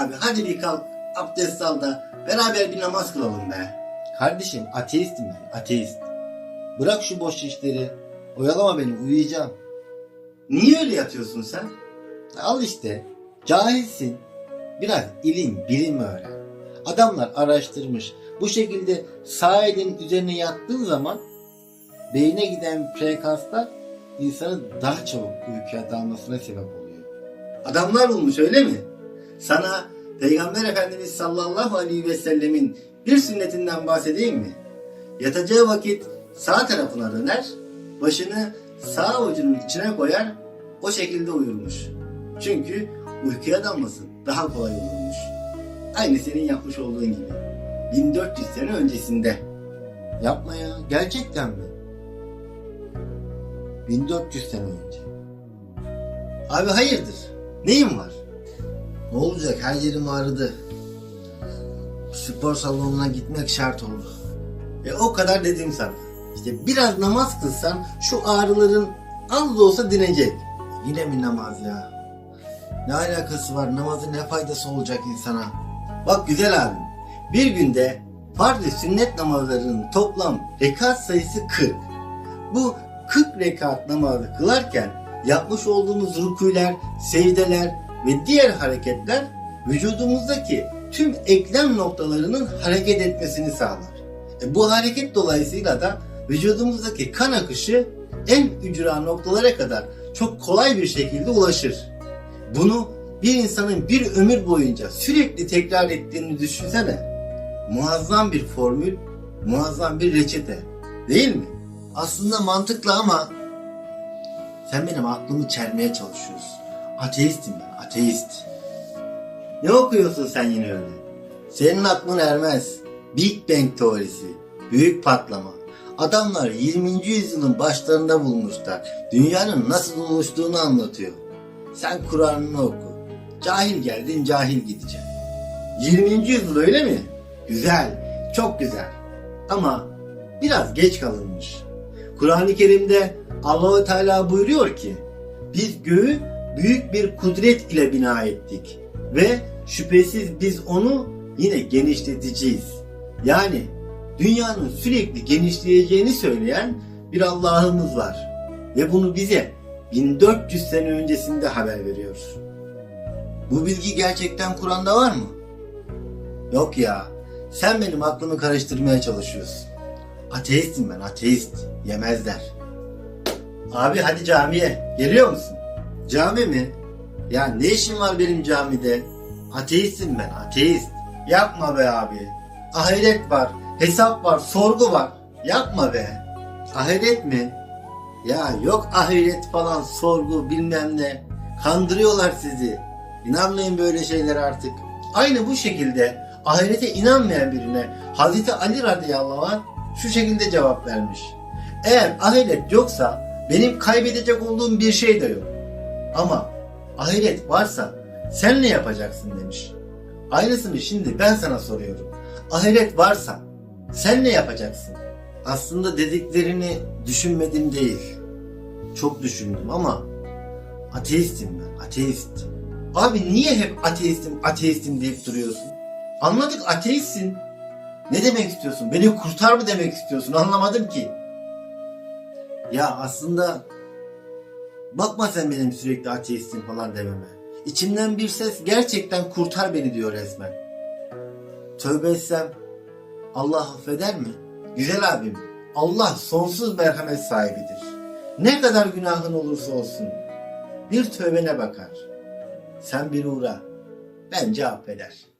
Abi hadi bir kalk abdest al da beraber bir namaz kılalım be. Kardeşim ateistim ben ateist. Bırak şu boş işleri. Oyalama beni uyuyacağım. Niye öyle yatıyorsun sen? Al işte. Cahilsin. Biraz ilim, bilim öğren. Adamlar araştırmış. Bu şekilde sağ elin üzerine yattığın zaman beyine giden frekanslar insanı daha çabuk uykuya dalmasına sebep oluyor. Adamlar bulmuş öyle mi? Sana Peygamber Efendimiz sallallahu aleyhi ve sellemin bir sünnetinden bahsedeyim mi? Yatacağı vakit sağ tarafına döner, başını sağ avucunun içine koyar, o şekilde uyurmuş. Çünkü uykuya dalması daha kolay olurmuş. Aynı senin yapmış olduğun gibi. 1400 sene öncesinde. Yapma ya. Gerçekten mi? 1400 sene önce. Abi hayırdır? Neyin var? Ne olacak? Her yerim ağrıdı. Spor salonuna gitmek şart oldu. E o kadar dedim sana. İşte biraz namaz kılsan şu ağrıların az da olsa dinecek. Yine mi namaz ya? Ne alakası var? Namazın ne faydası olacak insana? Bak güzel abim. Bir günde farz ve sünnet namazlarının toplam rekat sayısı 40. Bu 40 rekat namazı kılarken yapmış olduğumuz rükûler, secdeler ve diğer hareketler vücudumuzdaki tüm eklem noktalarının hareket etmesini sağlar. E bu hareket dolayısıyla da vücudumuzdaki kan akışı en ücra noktalara kadar çok kolay bir şekilde ulaşır. Bunu bir insanın bir ömür boyunca sürekli tekrar ettiğini düşünsene. Muazzam bir formül, muazzam bir reçete. Değil mi? Aslında mantıklı ama sen benim aklımı çelmeye çalışıyorsun. Ateistim ben, ateist. Ne okuyorsun sen yine öyle? Senin aklın ermez. Big Bang teorisi, büyük patlama. Adamlar 20. yüzyılın başlarında bulmuşlar. Dünyanın nasıl oluştuğunu anlatıyor. Sen Kur'an'ını oku. Cahil geldin, cahil gideceksin. 20. yüzyıl öyle mi? Güzel, çok güzel. Ama biraz geç kalınmış. Kur'an-ı Kerim'de Allahu Teala buyuruyor ki biz göğü büyük bir kudret ile bina ettik ve şüphesiz biz onu yine genişleteceğiz. Yani dünyanın sürekli genişleyeceğini söyleyen bir Allah'ımız var ve bunu bize 1400 sene öncesinde haber veriyor. Bu bilgi gerçekten Kur'an'da var mı? Yok ya. Sen benim aklımı karıştırmaya çalışıyorsun. Ateistim ben, ateist. Yemezler. Abi hadi camiye. Geliyor musun? Cami mi? Ya ne işin var benim camide? Ateistim ben, ateist. Yapma be abi. Ahiret var, hesap var, sorgu var. Yapma be. Ahiret mi? Ya yok ahiret falan, sorgu bilmem ne. Kandırıyorlar sizi. İnanmayın böyle şeylere artık. Aynı bu şekilde ahirete inanmayan birine Hazreti Ali radıyallahu anh şu şekilde cevap vermiş. Eğer ahiret yoksa benim kaybedecek olduğum bir şey de yok. Ama ahiret varsa sen ne yapacaksın demiş. Aynısını şimdi ben sana soruyorum. Ahiret varsa sen ne yapacaksın? Aslında dediklerini düşünmedim değil. Çok düşündüm ama ateistim ben, ateist. Abi niye hep ateistim, ateistim deyip duruyorsun? Anladık ateistsin. Ne demek istiyorsun? Beni kurtar mı demek istiyorsun? Anlamadım ki. Ya aslında bakma sen benim sürekli ateistim falan dememe. İçimden bir ses gerçekten kurtar beni diyor resmen. Tövbe etsem Allah affeder mi? Güzel abim, Allah sonsuz merhamet sahibidir. Ne kadar günahın olursa olsun bir tövbene bakar. Sen bir uğra, bence affeder.